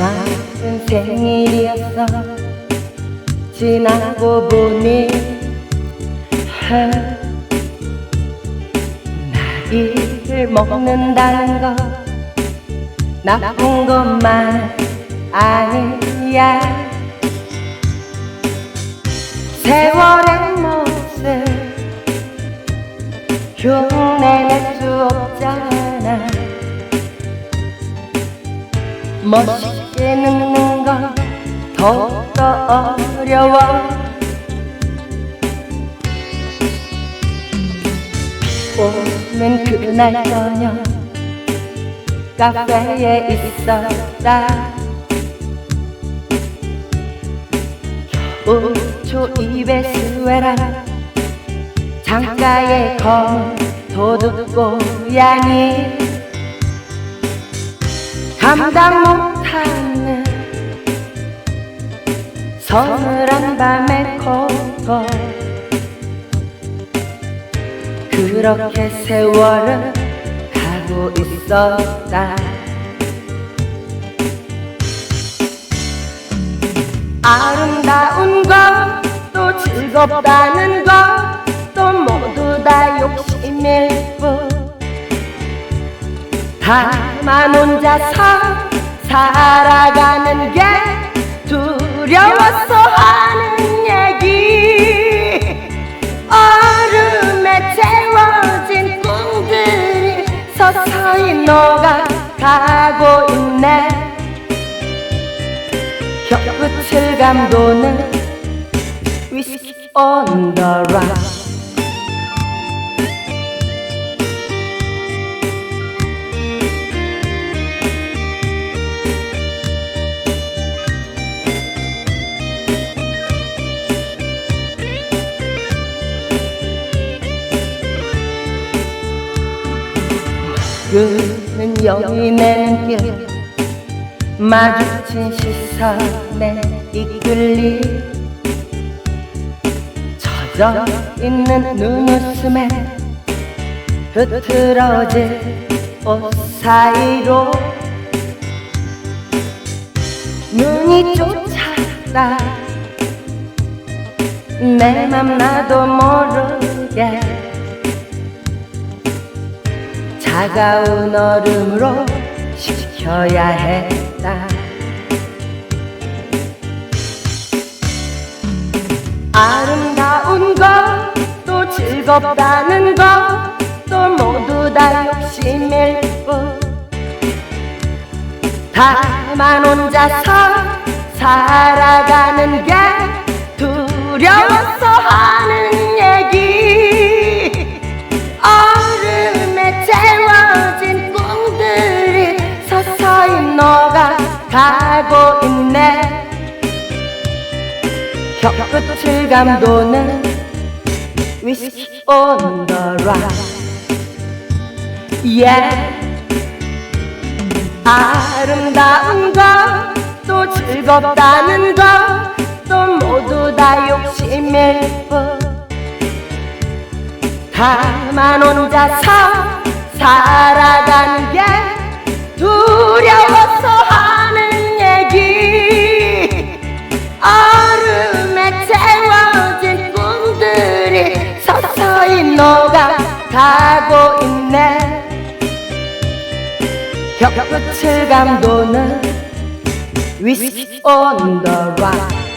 나는 생일이었어. 지나고 보니 하, 나이를 먹는다는 거 나쁜 것만 아니야. 세월의 모습 흉내낼 수 없잖아. 멋있 게 늙는 건 더욱더 어려워 오는 그날 저녁 카페에 있었다 우초 입에 스웨라 창가에 검은 도둑 고양이 감당 못하는 서늘한 밤의 코고 그렇게 세월은 가고 있었다. 아름다운 것또 즐겁다는 것또 모두 다 욕심일 뿐. 다 만 혼자서 살아가는 게 두려워서 하는 얘기. 얼음에 채워진 꿈들이 서서히 녹아가고 있네. 혀끝을 감도는 위스키 the run 그는 여인의 길 마주친 시선에 이끌리 젖어 있는 눈웃음에 흐트러진 옷 사이로 눈이 쫓아가 내 맘 나도 모르 차가운 얼음으로 식혀야 했다. 아름다운 것또 즐겁다는 것또 모두 다 욕심일 뿐. 다만 혼자서 살아가는 게 두려워서 가고 있네. 혀끝을 감도는 위스키 on the run yeah. 아름다운 것 또 즐겁다는 것 또 모두 다 욕심일 뿐 다만 혼자서 살아가는 가고 있네. 혀끝을 감도는 위스키 the run